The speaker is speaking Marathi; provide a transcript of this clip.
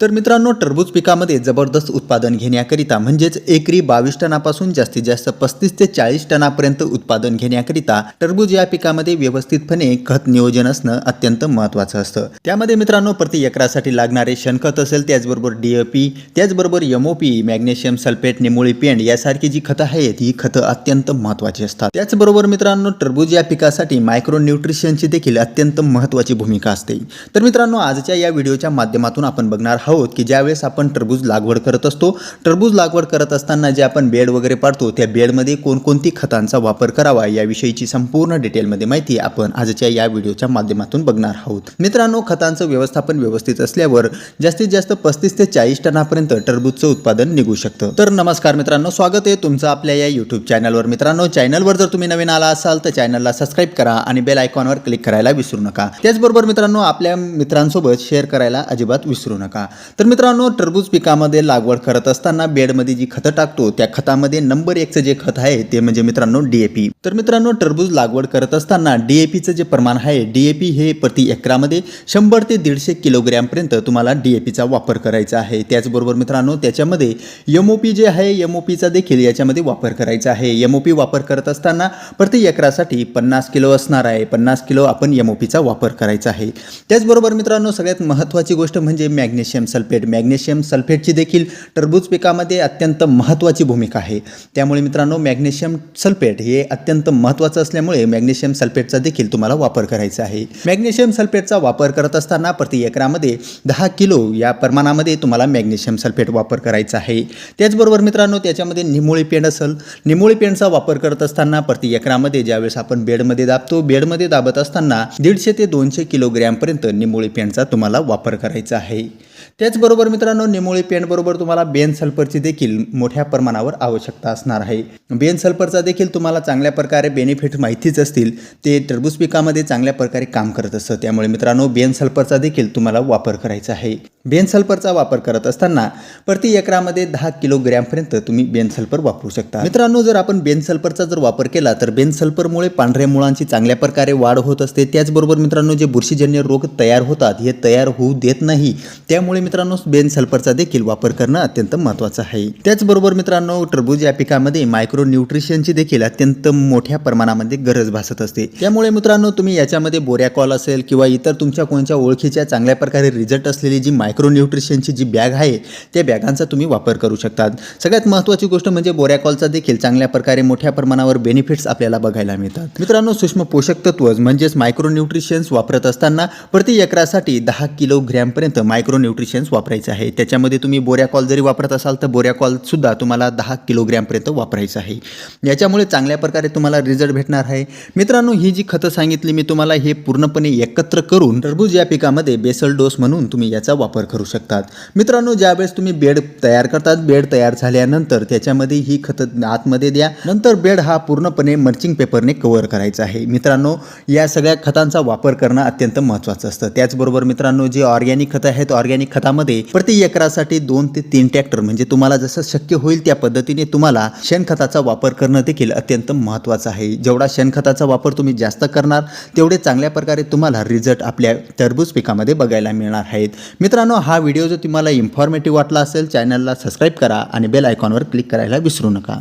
तर मित्रांनो टरबूज पिकामध्ये जबरदस्त उत्पादन घेण्याकरिता म्हणजेच एकरी बावीस टनापासून जास्तीत जास्त पस्तीस ते चाळीस टनापर्यंत उत्पादन घेण्याकरिता टरबूज या पिकामध्ये व्यवस्थितपणे खत नियोजन असणं अत्यंत महत्त्वाचं असतं. त्यामध्ये मित्रांनो प्रति एकरासाठी लागणारे शेणखत असेल त्याचबरोबर डीएपी त्याचबरोबर एमओपी मॅग्नेशियम सल्फेट निमुळी पेंड यासारखी जी खतं आहेत ही खतं अत्यंत महत्त्वाची असतात. त्याचबरोबर मित्रांनो टरबूज या पिकासाठी मायक्रो न्यूट्रिशनची देखील अत्यंत महत्त्वाची भूमिका असते. तर मित्रांनो आजच्या या व्हिडिओच्या माध्यमातून आपण बघणार आहोत की ज्यावेळेस आपण टरबूज लागवड करत असतो टरबूज लागवड करत असताना जे आपण बेड वगैरे पाडतो त्या बेडमध्ये कोणकोणती खतांचा वापर करावा याविषयीची संपूर्ण डिटेलमध्ये माहिती आपण आजच्या या व्हिडिओच्या माध्यमातून बघणार आहोत. मित्रांनो खतांचं व्यवस्थापन व्यवस्थित असल्यावर जास्तीत जास्त पस्तीस ते चाळीस टनापर्यंत टरबूजचं उत्पादन निघू शकतं. तर नमस्कार मित्रांनो स्वागत आहे तुमचं आपल्या या यूट्यूब चॅनलवर मित्रांनो चॅनलवर जर तुम्ही नवीन आला असाल तर चॅनलला सबस्क्राईब करा आणि बेल आयकॉनवर क्लिक करायला विसरू नका. त्याचबरोबर मित्रांनो आपल्या मित्रांसोबत शेअर करायला अजिबात विसरू नका. तर मित्रांनो टरबूज पिकामध्ये लागवड करत असताना बेडमध्ये जी खतं टाकतो त्या खतामध्ये नंबर एकचं जे खत आहे ते म्हणजे मित्रांनो डीएपी तर मित्रांनो टरबूज लागवड करत असताना डीएपीचं जे प्रमाण आहे डीएपी हे प्रति एकरामध्ये शंभर ते दीडशे किलोग्रॅमपर्यंत तुम्हाला डीएपीचा वापर करायचा आहे. त्याचबरोबर मित्रांनो त्याच्यामध्ये एमओपी जे आहे एमओपीचा देखील याच्यामध्ये वापर करायचा आहे. एमओपी वापर करत असताना प्रति एकरासाठी पन्नास किलो असणार आहे. पन्नास किलो आपण एमओपीचा वापर करायचा आहे. त्याचबरोबर मित्रांनो सगळ्यात महत्त्वाची गोष्ट म्हणजे मॅग्नेशियम सल्फेट. मॅग्नेशियम सल्फेटची देखील टरबूज पिकामध्ये अत्यंत महत्त्वाची भूमिका आहे. त्यामुळे मित्रांनो मॅग्नेशियम सल्फेट हे अत्यंत महत्त्वाचं असल्यामुळे मॅग्नेशियम सल्फेटचा देखील तुम्हाला वापर करायचा आहे. मॅग्नेशियम सल्फेटचा वापर करत असताना प्रति एकरामध्ये दहा किलो या प्रमाणामध्ये तुम्हाला मॅग्नेशियम सल्फेट वापर करायचा आहे. त्याचबरोबर मित्रांनो त्याच्यामध्ये निमोळी पेंड असेल. निमोळी पेंडचा वापर करत असताना प्रति एकरामध्ये ज्यावेळेस आपण बेडमध्ये दाबतो बेडमध्ये दाबत असताना दीडशे ते दोनशे किलोग्रॅमपर्यंत निमोळी पेंडचा तुम्हाला वापर करायचा आहे. त्याचबरोबर मित्रांनो निमोळी पेंटबरोबर तुम्हाला बेन सल्फरची देखील मोठ्या प्रमाणावर आवश्यकता असणार आहे. बेन सल्फरचा देखील तुम्हाला चांगल्या प्रकारे बेनिफिट माहितीच असतील. ते टरबूज पिकामध्ये चांगल्या प्रकारे काम करत असतं. त्यामुळे मित्रांनो बेन सल्फरचा देखील तुम्हाला वापर करायचा आहे. बेन सल्फरचा वापर करत असताना प्रति एकरामध्ये दहा किलोग्रॅमपर्यंत तुम्ही बेन सल्फर वापरू शकता. मित्रांनो जर आपण बेन सल्फरचा जर वापर केला तर बेन सल्फरमुळे पांढऱ्या मुळांची चांगल्या प्रकारे वाढ होत असते. त्याचबरोबर मित्रांनो जे बुरशीजन्य रोग तयार होतात हे तयार होऊ देत नाही. त्यामुळे मित्रांनो बेन सल्फरचा देखील वापर करणं अत्यंत महत्त्वाचं आहे. त्याचबरोबर मित्रांनो टरबूज या पिकामध्ये मायक्रो न्यूट्रिशनची देखील अत्यंत मोठ्या प्रमाणामध्ये गरज भासत असते. त्यामुळे मित्रांनो तुम्ही याच्यामध्ये बोऱ्याकॉल असेल किंवा इतर तुमच्या कोणत्या ओळखीच्या चांगल्या प्रकारे रिझल्ट असलेली जी मायक्रो न्यूट्रिशनची जी बॅग आहे त्या बॅगांचा तुम्ही वापर करू शकतात. सगळ्यात महत्त्वाची गोष्ट म्हणजे बोऱ्याकॉलचा देखील चांगल्या प्रकारे मोठ्या प्रमाणावर बेनिफिट्स आपल्याला बघायला मिळतात. मित्रांनो सूक्ष्म पोषक तत्व म्हणजेच मायक्रो न्यूट्रिशन्स वापरत असताना प्रति एकरासाठी दहा किलोग्रॅमपर्यंत मायक्रो न्यूट्रिशन्स वापरायचं आहे. त्याच्यामध्ये तुम्ही बोऱ्याकॉल जरी वापरत असाल तर बोऱ्याकॉलसुद्धा तुम्हाला दहा किलोग्रॅमपर्यंत वापरायचं आहे. याच्यामुळे चांगल्या प्रकारे तुम्हाला रिझल्ट भेटणार आहे. मित्रांनो ही जी खतं सांगितली मी तुम्हाला हे पूर्णपणे एकत्र करून टरबूज या पिकामध्ये बेसल डोस म्हणून तुम्ही याचा वापर करू शकतात. मित्रांनो ज्यावेळेस तुम्ही बेड तयार करतात बेड तयार झाल्यानंतर त्याच्यामध्ये ही खतं आतमध्ये द्या. नंतर बेड हा पूर्णपणे मर्चिंग पेपरने कव्हर करायचा आहे. मित्रांनो या सगळ्या खतांचा वापर करणं अत्यंत महत्त्वाचं असतं. त्याचबरोबर मित्रांनो जे ऑर्गॅनिक खतं आहेत ऑर्गॅनिक खतामध्ये प्रति एकरासाठी दोन ते तीन ट्रॅक्टर म्हणजे तुम्हाला जसं शक्य होईल त्या पद्धतीने तुम्हाला शेणखताचा वापर करणं देखील अत्यंत महत्त्वाचं आहे. जेवढा शेणखताचा वापर तुम्ही जास्त करणार तेवढे चांगल्या प्रकारे तुम्हाला रिझल्ट आपल्या टरबूज पिकामध्ये बघायला मिळणार आहेत. मित्रांनो मित्रांनो हा व्हिडिओ जर तुम्हाला इन्फॉर्मेटिव्ह वाटला असेल चॅनलला सबस्क्राईब करा आणि बेल आयकॉनवर क्लिक करायला विसरू नका.